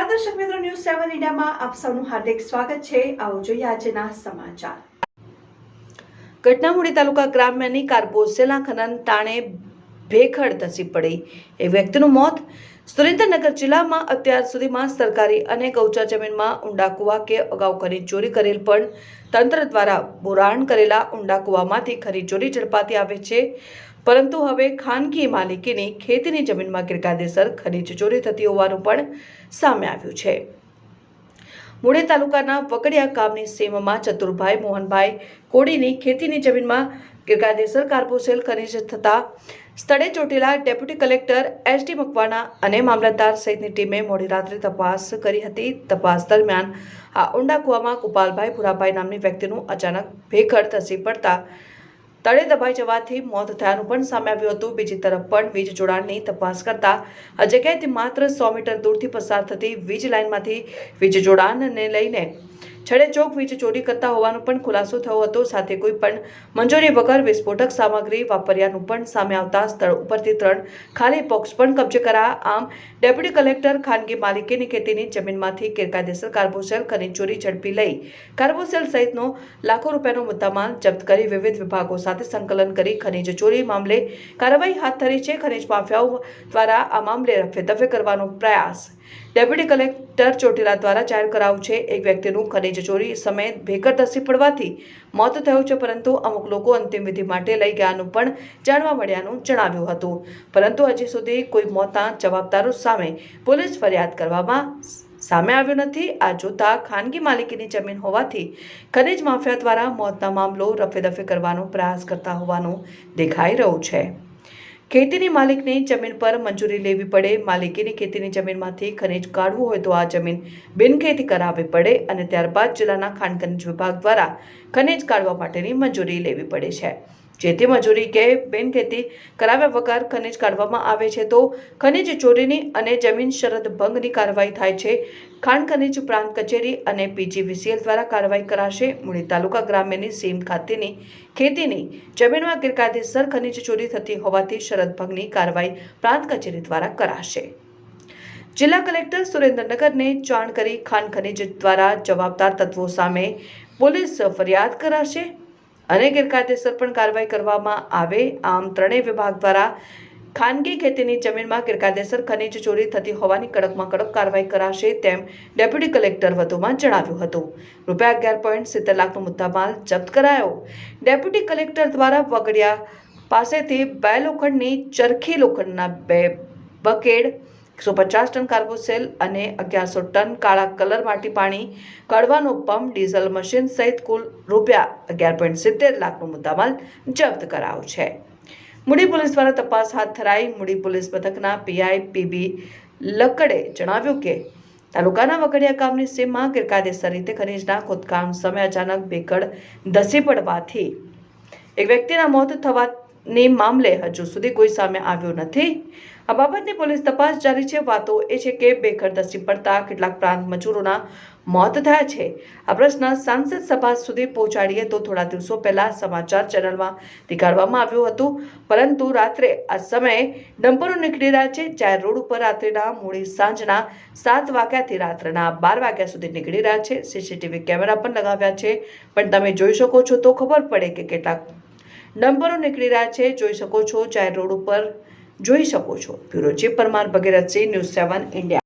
નમસ્કાર દર્શક મિત્રો ન્યૂઝ સેવન ઇન્ડિયામાં આપ સૌનું હાર્દિક સ્વાગત છે. આવો જોઈએ આજના સમાચાર. ઘટનામૂળી તાલુકા ગ્રામ્યની કારબોસેલા ખનન તાણે ભેખડ ધસી પડી. એ વ્યક્તિનું મોત સુરેન્દ્રનગર જિલ્લામાં અત્યાર સુધીમાં સરકારી અને ગૌચર જમીનમાં ઊંડા કુવા કે અગાઉ ખનીજ ચોરી કરેલ પણ તંત્ર દ્વારા બોરાણ કરેલા ઊંડા કુવામાંથી ખનીજ ચોરી ઝડપાતી આવે છે. પરંતુ હવે ખાનગી માલિકીની ખેતીની જમીનમાં ગેરકાયદેસર ખનીજ ચોરી થતી હોવાનું પણ સામે આવ્યું છે. મુળે તાલુકાના વકડિયા ગામની સીમમાં ચતુરભાઈ મોહનભાઈ કોડીની ખેતીની જમીનમાં ગેરકાયદેસર કાર્બોસેલ ખનીજ થતા સ્થળે ચોટેલા deputy collector S D Makwana અને મામલતદાર સહિતની ટીમે મોડી રાત્રે તપાસ કરી હતી. તપાસ દરમિયાન આ ઊંડા કુવામાં ગોપાલભાઈ ભુરાભાઈ નામની વ્યક્તિનું અચાનક ભેખડ ધસી પડતા તળે દબાઈ જવાથી મોત થયાનું પણ સામે આવ્યું હતું. બીજી તરફ પણ વીજ જોડાણની તપાસ કરતા આ જગ્યાએથી માત્ર સો મીટર દૂરથી પસાર થતી વીજ લાઇનમાંથી વીજ જોડાણને લઈને છડે ચોક વીજ ચોરી કરતા હોવાનો પણ ખુલાસો થયો હતો. સાથે કોઈ પણ મંજૂરી વગર વિસ્ફોટક સામગ્રી વાપર્યાનું પણ સામે આવતા સ્થળ ઉપરથી ત્રણ ખાલી બોક્સ પણ કબજે કરાયા આમ, ડેપ્યુટી કલેક્ટર ખાનગી માલિકીની ખેતીની જમીનમાંથી ગેરકાયદેસર કાર્બોસેલ ખનીજ ચોરી ઝડપી લઈ કાર્બોસેલ સહિતનો લાખો રૂપિયાનો મુદ્દામાલ જપ્ત કરી વિવિધ વિભાગો સાથે સંકલન કરી ખનીજ ચોરી મામલે કાર્યવાહી હાથ ધરી છે. ખનીજ માફિયાઓ દ્વારા આ મામલે રફેદફે કરવાનો પ્રયાસ ડેપ્યુટી કલેક્ટર ચોટીલા દ્વારા જાહેર કરાયું છે, એક વ્યક્તિનું ખનીજ ચોરી સમયે ભેગર ધસી પડવાથી મોત થયું છે, પરંતુ અમુક લોકો અંતિમ વિધિ માટે લઈ ગયાનું પણ જાણવા મળ્યાનું જણાવ્યું હતું. પરંતુ હજી સુધી કોઈ મોતના જવાબદારો સામે પોલીસ ફરિયાદ કરવામાં સામે આવ્યો નથી. આ જોતા ખાનગી માલિકીની જમીન હોવાથી ખનીજ માફિયા દ્વારા મોતના મામલો રફેદફે કરવાનો પ્રયાસ કરતા હોવાનું દેખાઈ રહ્યું છે. ખેતીની માલિકની જમીન પર મંજૂરી લેવી પડે. માલિકીની ખેતીની જમીનમાંથી ખનીજ કાઢવું હોય તો આ જમીન બિનખેતી કરાવવી પડે અને ત્યારબાદ જિલ્લાના ખાણ ખનીજ વિભાગ દ્વારા ખનીજ કાઢવા માટેની મંજૂરી લેવી પડે છે. જેથી મજૂરી કે બિનખેતી કરાવ્યા વગર ખનીજ કાઢવામાં આવે છે, તો ખનીજ ચોરીની અને જમીન શરત ભંગની કાર્યવાહી થાય છે. ખાણ ખનીજ પ્રાંત કચેરી અને પીજીવીસીએલ દ્વારા કાર્યવાહી કરાશે. મૂળી તાલુકા ગ્રામ્યની સીમ ખાતેની ખેતીની જમીનમાં ગેરકાયદેસર ખનીજ ચોરી થતી હોવાથી શરત ભંગની કાર્યવાહી પ્રાંત કચેરી દ્વારા કરાશે. જિલ્લા કલેક્ટર સુરેન્દ્રનગરને જાણ કરી ખાંડ ખનીજ દ્વારા જવાબદાર તત્વો સામે પોલીસ ફરિયાદ કરાશે. અને ગેરકાયદેસર પણ કાર્યવાહી કરવામાં આવે. આમ ત્રણેય વિભાગ દ્વારા ખાનગી ખેતીની જમીનમાં ગેરકાયદેસર ખનીજ ચોરી થતી હોવાની કડકમાં કડક કાર્યવાહી કરાશે તેમ ડેપ્યુટી કલેક્ટર વધુમાં જણાવ્યું હતું. રૂપિયા અગિયાર પોઈન્ટ સિત્તેર લાખનો મુદ્દામાલ જપ્ત કરાયો. ડેપ્યુટી કલેક્ટર દ્વારા વગડિયા પાસેથી બે લોખંડની ચરખી લોખંડના બે બકેડ એકસો પચાસ ટન કાર્બોસેલ અને અગિયારસો ટન કાળા કલર માટી પાણી કાઢવાનો પંપ, ડીઝલ મશીન સહિત કુલ રૂપિયા અગિયાર પોઈન્ટ સિત્તેર લાખનો મુદ્દામાલ જપ્ત કરાયો છે. મૂડી પોલીસ દ્વારા તપાસ હાથ ધરાઈ મૂડી પોલીસ મથકના પીઆઈ પીબી લકડે જણાવ્યું કે, તાલુકાના વગડિયા ગામની સીમમાં ગેરકાયદેસર રીતે ખનીજના ખોદકામ સમયે અચાનક બેકડ ધસી પડવાથી એક વ્યક્તિના મોત થવાની મામલે હજુ સુધી કોઈ સામે આવ્યું નથી. આ બાબતની પોલીસ તપાસ જારી છે. વાતો એ છે કે બેઘર ધસી પડતા કેટલાક પ્રાંત મજૂરોના મોત થયા છે. આ પ્રશ્ન સાંસદ સભા સુધી પહોંચાડીએ તો થોડા દિવસો પહેલા સમાચાર ચેનલમાં દેખાડવામાં આવ્યું હતું. પરંતુ રાત્રે આ સમયે ડમ્પરો નીકળી રહ્યા છે. જાહેર રોડ ઉપર રાત્રિના મોડી સાંજના સાત વાગ્યાથી રાત્રના બાર વાગ્યા સુધી નીકળી રહ્યા છે. સીસીટીવી કેમેરા પણ લગાવ્યા છે. પણ તમે જોઈ શકો છો તો ખબર પડે કે કેટલાક ડમ્પરો નીકળી રહ્યા છે. જોઈ શકો છો જાહેર રોડ ઉપર જોઈ શકો છો. Bureau chief Parmar Bhagirathsinh news seven India.